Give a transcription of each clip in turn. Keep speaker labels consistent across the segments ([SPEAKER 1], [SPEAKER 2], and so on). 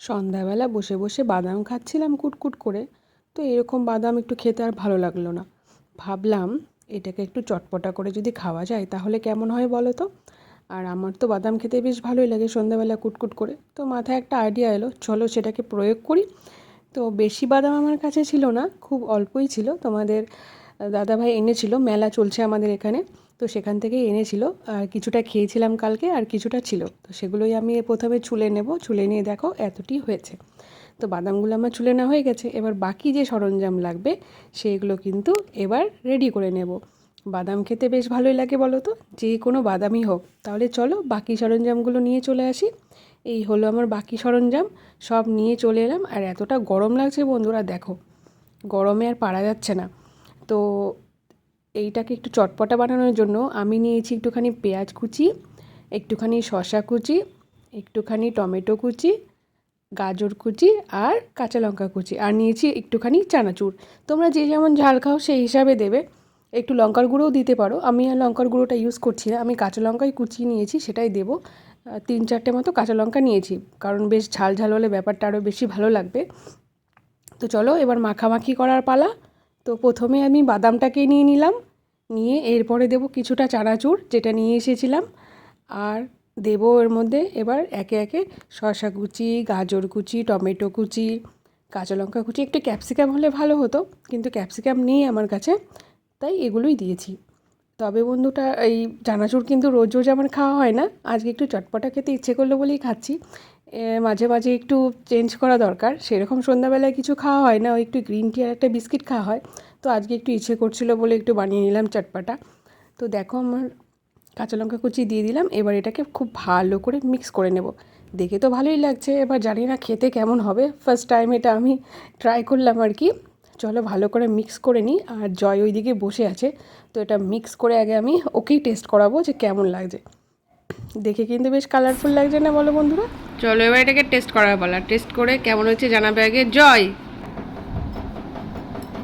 [SPEAKER 1] সন্ধ্যাবেলা বসে বসে বাদাম খাচ্ছিলাম কুটকুট করে। তো এরকম বাদাম একটু খেতে আর ভালো লাগল না। ভাবলাম এটাকে একটু চটপটা করে যদি খাওয়া যায় তাহলে কেমন হয় বলো তো? আর আমার তো বাদাম খেতে বেশ ভালোই লাগে সন্ধ্যাবেলা কুটকুট করে। তো মাথায় একটা আইডিয়া এলো, চলো সেটাকে প্রয়োগ করি। তো বেশি বাদাম আমার কাছে ছিল না, খুব অল্পই ছিল। তোমাদের দাদাভাই এনেছিল, মেলা চলছে আমাদের এখানে, তো সেখান থেকেই এনেছিল। আর কিছুটা খেয়েছিলাম কালকে, আর কিছুটা ছিল। তো সেগুলোই আমি প্রথমে ছুলে নেব, ছুলে নিয়ে দেখো এতটি হয়েছে। তো বাদামগুলো আমার চুলে নেওয়া হয়ে গেছে। এবার বাকি যে সরঞ্জাম লাগবে সেইগুলো কিন্তু এবার রেডি করে নেব। বাদাম খেতে বেশ ভালোই লাগে বলো তো, যে কোনো বাদামই হোক। তাহলে চলো বাকি সরঞ্জামগুলো নিয়ে চলে আসি। এই হলো আমার বাকি সরঞ্জাম, সব নিয়ে চলে এলাম। আর এতটা গরম লাগছে বন্ধুরা, দেখো। গরমে আর পারা যাচ্ছে না। তো এইটাকে একটু চটপটা বানানোর জন্য আমি নিয়েছি একটুখানি পেঁয়াজ কুচি, একটুখানি শশা কুচি, একটুখানি টমেটো কুচি, গাজর কুচি আর কাঁচা লঙ্কা কুচি আর নিয়েছি একটুখানি চানাচুর। তোমরা যে যেমন ঝাল খাও সেই হিসাবে দেবে। একটু লঙ্কার গুঁড়োও দিতে পারো। আমি আর লঙ্কার গুঁড়োটা ইউজ করছি না। আমি কাঁচা লঙ্কাই কুচিয়ে নিয়েছি, সেটাই দেবো। তিন চারটে মতো কাঁচা লঙ্কা নিয়েছি, কারণ বেশ ঝাল ঝাল হলে ব্যাপারটা আরও বেশি ভালো লাগবে। তো চলো এবার মাখামাখি করার পালা। তো প্রথমে আমি বাদামটাকে নিয়ে নিলাম, নিয়ে এরপরে দেব কিছুটা চানাচুর যেটা নিয়ে এসেছিলাম। আর দেবো এর মধ্যে এবার একে একে শসা কুচি, গাজর কুচি, টমেটো কুচি, কাঁচা লঙ্কা কুচি, একটু ক্যাপসিকাম হলে ভালো হতো, কিন্তু ক্যাপসিকাম নেই আমার কাছে, তাই এগুলোই দিয়েছি। তবে বন্ধুটা, এই চানাচুর কিন্তু রোজ রোজ আমার খাওয়া হয় না, আজকে একটু চটপটা খেতে ইচ্ছে করল বলেই খাচ্ছি মাঝে মাঝে একটু চেঞ্জ করা দরকার। সেরকম সন্ধ্যাবেলায় কিছু খাওয়া হয় না, ওই একটু গ্রিন টি আর একটা বিস্কিট খাওয়া হয়। তো আজকে একটু ইচ্ছে করছিল বলে একটু বানিয়ে নিলাম চটপাটা। তো দেখো আমার কাঁচা লঙ্কা কুচি দিয়ে দিলাম, এবার এটাকে খুব ভালো করে মিক্স করে নেব। দেখে তো ভালোই লাগছে, এবার জানি না খেতে কেমন হবে। ফার্স্ট টাইম এটা আমি ট্রাই করলাম আর কি। চলো ভালো করে মিক্স করে নিই, আর জয় ওইদিকে বসে আছে। তো এটা মিক্স করে আগে আমি ওকেই টেস্ট করাবো যে কেমন লাগছে। দেখে কিন্তু বেশ কালারফুল লাগছে না বলো বন্ধুরা? চলো এবার এটাকে টেস্ট করার বলা টেস্ট করে কেমন হচ্ছে জানাবে আগে। জয়!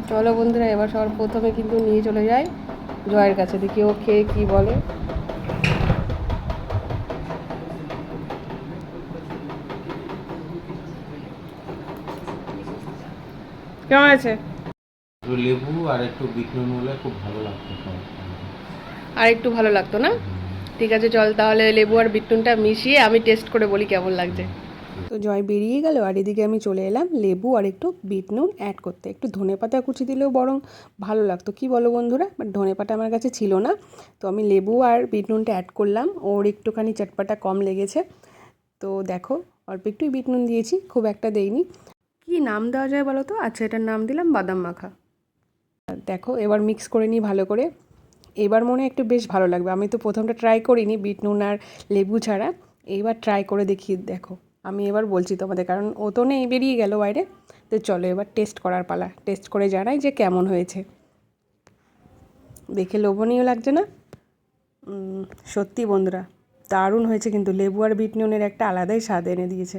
[SPEAKER 1] চলো বন্ধুরা এবার সবার প্রথমে কিন্তু নিয়ে চলে যায় জয়ের কাছে। দেখি ও খেয়ে কী বলে। কেমন আছে
[SPEAKER 2] লেবু আর একটু বিট নুন হলে খুব ভালো লাগতো।
[SPEAKER 1] আর একটু ভালো লাগতো না? ঠিক আছে, চল তাহলে লেবু আর বিটনুনটা মিশিয়ে আমি টেস্ট করে বলি কেমন লাগছে। তো জয় বেরিয়ে গেল, আর এদিকে আমি চলে এলাম লেবু আর একটু বিট নুন অ্যাড করতে। একটু ধনে পাতা কুচি দিলেও বরং ভালো লাগতো। কি বলো বন্ধুরা? বাট ধনে পাতা আমার কাছে ছিল না, তো আমি লেবু আর বিট নুনটা অ্যাড করলাম। ওর একটুখানি চটপাটা কম লেগেছে। তো দেখো, অল্প একটু বিট নুন দিয়েছি, খুব একটা দেইনি। কি নাম দেওয়া যায় বলো তো? আচ্ছা এটার নাম দিলাম বাদাম মাখা। দেখো, এবার মিক্স করে নিই ভালো করে। এবার মনে একটু বেশ ভালো লাগবে। আমি তো প্রথমটা ট্রাই করিনি বিট নুন আর লেবু ছাড়া। এইবার ট্রাই করে দেখি, দেখো। আমি এবার বলছি তোমাদের, কারণ ও তো নেই, বেরিয়ে গেল বাইরে। তো চলো এবার টেস্ট করার পালা। টেস্ট করে জানাই যে কেমন হয়েছে। দেখে লোভনীয় লাগছে না? সত্যি বন্ধুরা, দারুণ হয়েছে কিন্তু। লেবু আর বিট নুনের একটা আলাদাই স্বাদ এনে দিয়েছে।